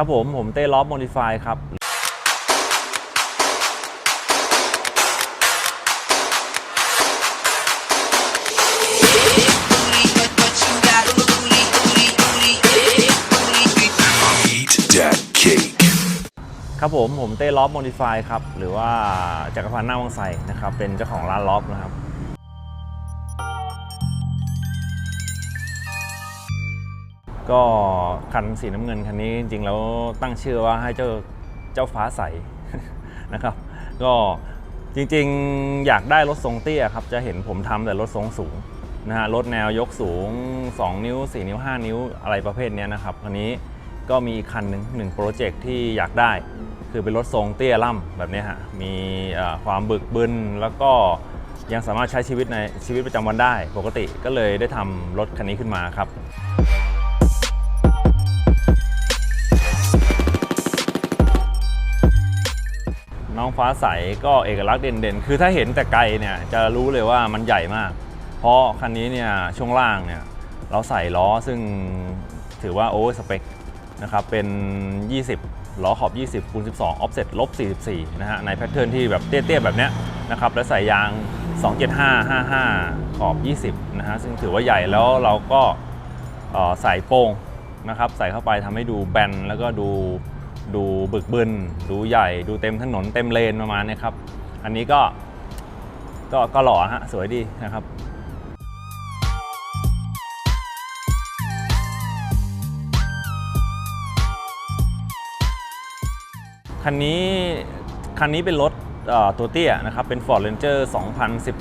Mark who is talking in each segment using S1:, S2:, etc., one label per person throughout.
S1: ครับผม ผมเต้ล็อบโมดิฟายครับ
S2: Eat that cake.
S1: ครับผม ผมเต้ล็อบโมดิฟายครับ หรือว่าจักรพันธ์หน้าวังไสนะครับ เป็นเจ้าของร้านล็อบนะครับ ก็คันสีน้ำเงินคันนี้จริงๆแล้วตั้งชื่อว่าให้เจ้าเจ้าฟ้าใส นะครับ ก็จริงๆอยากได้รถทรงเตี้ยครับ จะเห็นผมทำแต่รถทรงสูงนะฮะรถแนวยกสูง 2 นิ้ว 4 นิ้ว 5 นิ้วอะไรประเภทเนี้ยนะครับคันนี้ก็มีคันหนึ่งหนึ่งโปรเจกต์ที่อยากได้ คือเป็นรถทรงเตี้ยล่ำแบบนี้ฮะมีความบึกบึนแล้วก็ยังสามารถใช้ชีวิตในชีวิตประจำวันได้ ปกติก็เลยได้ทำรถคันนี้ขึ้นมาครับ น้องฟ้าใสก็เอกลักษณ์เด่นๆ คือถ้าเห็นแต่ไกลเนี่ยจะรู้เลยว่ามันใหญ่มาก เพราะคันนี้เนี่ยช่วงล่างเนี่ยเราใส่ล้อซึ่งถือว่าโอเวอร์สเปคนะครับเป็น 20 ล้อขอบ 20คูณ12 offset ลบ 44 นะฮะในแพทเทิร์นที่แบบเตี้ยๆ แบบเนี้ยนะครับแล้วใส่ยาง 275 55 ขอบ 20 นะฮะซึ่งถือว่าใหญ่แล้วเราก็ใส่โป้งนะครับใส่เข้าไปทำให้ดูแบนแล้วก็ดู ดูบึกบึนดูใหญ่ ดูเต็มถนนเต็มเลนประมาณนี้ครับ อันนี้ก็ก็ก็หล่อฮะสวยดีนะครับคันนี้คันนี้เป็นรถตัวเตี้ยนะครับ เป็น Ford Ranger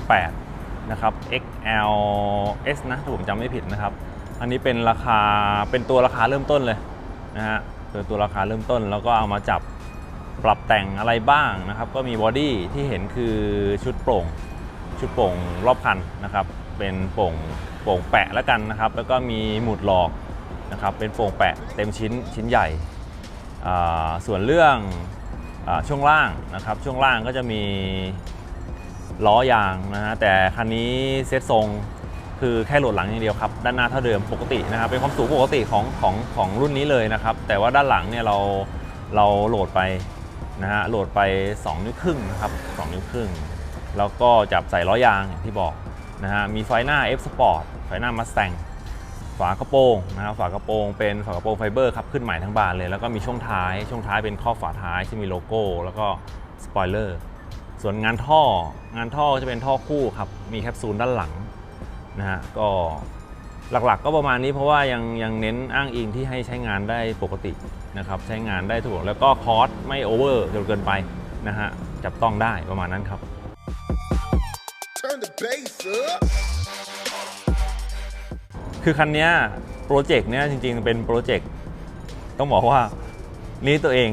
S1: 2018 นะครับ XLS นะถ้าผมจำไม่ผิดนะครับ อันนี้เป็นราคาเป็นตัวราคาเริ่มต้นเลยนะฮะ เป็นตัวราคาเริ่มต้นแล้วก็เอามาจับปรับแต่งอะไรบ้างนะครับ ก็มีบอดี้ที่เห็นคือชุดโปร่ง ชุดโป่งรอบคันนะครับ เป็นโป่งโป่งแปะแล้วกันนะครับ แล้วก็มีหมุดหลอกนะครับ เป็นโป่งแปะเต็มชิ้นชิ้นใหญ่ ส่วนเรื่องอช่วงล่างนะครับ ช่วงล่างก็จะมีล้อยางนะฮะแต่คันนี้เซตทรง คือแค่โหลดหลังอย่างเดียวครับด้านหน้าเท่าเดิมปกตินะครับเป็นความสูงปกติของของของรุ่นนี้เลยนะครับ แต่ว่าด้านหลังเนี่ยเราเราโหลดไปนะฮะโหลดไป 2 นิ้วครึ่งนะครับ2นิ้วครึ่งแล้วก็จับใส่ล้อยางอย่างที่บอกนะฮะมีไฟหน้า F Sport ไฟหน้า Mustang ฝากระโปรงนะครับฝากระโปรงเป็นฝากระโปรงไฟเบอร์ครับขึ้นใหม่ทั้งบานเลย แล้วก็มีช่วงท้าย ช่วงท้ายเป็นข้อบฝาท้ายที่มีโลโก้ แล้วก็สปอยเลอร์ส่วนงานท่องานท่อจะเป็นท่อคู่ครับมีแคปซูลด้านหลัง นะฮะก็หลักๆก็ประมาณนี้เพราะว่ายังยังเน้นอ้างอิงที่ให้ใช้งานได้ปกตินะครับใช้งานได้ถูกแล้วก็คอสไม่โอเวอร์จนเกินไปนะฮะจับต้องได้ประมาณนั้นครับ
S2: Turn the bass up.
S1: คือคันเนี้ยโปรเจกต์เนี้ยจริงๆ เป็นโปรเจกต์ต้องบอกว่านี้ตัวเอง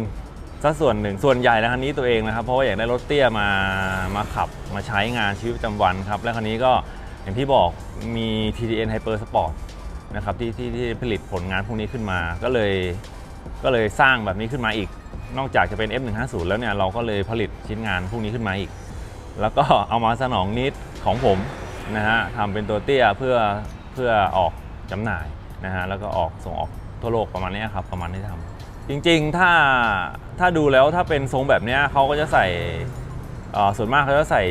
S1: ซะส่วนหนึ่งส่วนใหญ่แล้วคันนี้ตัวเองนะครับ เพราะว่าอยากได้รถเตี้ยมามาขับมาใช้งานชีวิตประจำวันครับ และคันนี้ก็ อย่างที่บอกมี TDN Hyper Sport นะครับที่ที่ที่ผลิตผลงานพวกนี้ขึ้นมา ก็เลยก็เลยสร้างแบบนี้ขึ้นมาอีก นอกจากจะเป็น F150 แล้วเนี่ยเราก็เลยผลิตชิ้นงานพวกนี้ขึ้นมาอีก แล้วก็เอามาสนองนิดของผมนะฮะทำเป็นตัวเตี้ยเพื่อเพื่อออกจำหน่ายนะฮะแล้วก็ออกส่งออกทั่วโลกประมาณนี้ครับประมาณที่ทำจริงๆถ้าถ้าดูแล้วถ้าเป็นทรงแบบเนี้ยเขาก็จะใส่ส่วนมากเขาจะใส่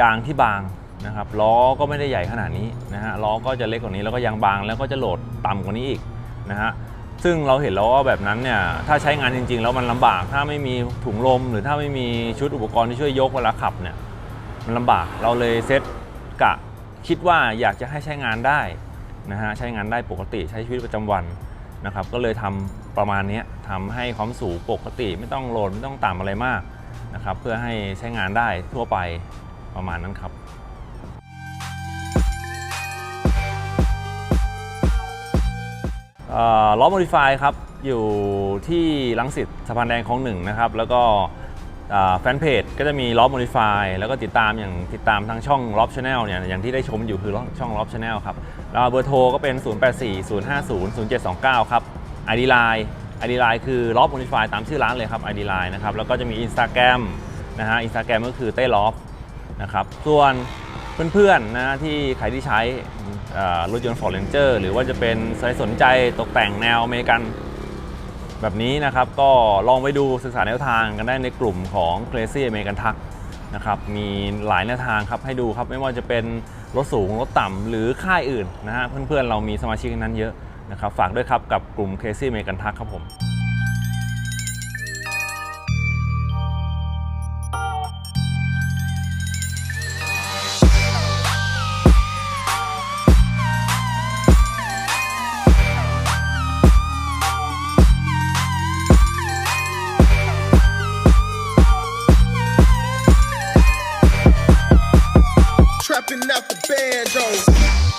S1: ยางที่บาง นะครับล้อก็ไม่ได้ใหญ่ขนาดนี้นะฮะล้อก็จะเล็กกว่านี้แล้วก็ยางบางแล้วก็จะโหลดต่ำกว่านี้อีกนะฮะซึ่งเราเห็นแล้วว่าแบบนั้นเนี่ยถ้าใช้งานจริง ๆ แล้วมันลำบากถ้าไม่มีถุงลม หรือถ้าไม่มีชุดอุปกรณ์ที่ช่วยยกเวลาขับเนี่ยมันลำบากเราเลยเซตกะคิดว่าอยากจะให้ใช้งานได้นะฮะใช้งานได้ปกติใช้ชีวิตประจำวันนะครับก็เลยทำประมาณนี้ทำให้ความสูงปกติไม่ต้องโหลดไม่ต้องต่ำอะไรมากนะครับเพื่อให้ใช้งานได้ทั่วไปประมาณนั้นครับ ล้อโมดิฟายครับ อยู่ที่ลังสิตสะพานแดงคลองหนึ่งนะครับ แล้วก็แฟนเพจก็จะมีล้อโมดิฟายแล้วก็ติดตามอย่างติดตามทางช่องล็อบชาแนลเนี่ยอย่างที่ได้ชมอยู่คือช่องล็อบชาแนลครับแล้วเบอร์โทรก็เป็น 0840500729 ครับ ID Line ID Line คือล็อบโมดิฟายตามชื่อร้านเลยครับ ID Line นะครับแล้วก็จะมี Instagram นะฮะ Instagram ก็คือเต้ล็อบนะครับส่วน เพื่อนๆนะที่ใครที่ใช้รถยนต์ Ford Ranger หรือว่าจะเป็นใครสนใจตกแต่งแนวอเมริกันแบบนี้นะครับ ก็ลองไปดูศึกษาแนวทางกันได้ในกลุ่มของ Crazy American Truck นะครับมีหลายแนวทางครับให้ดูครับ ไม่ว่าจะเป็นรถสูง รถต่ำหรือค่ายอื่นนะฮะเพื่อนๆ เรามีสมาชิกนั้นเยอะนะครับ ฝากด้วยครับกับกลุ่ม Crazy American Truck ครับผม
S2: busting out the banjos.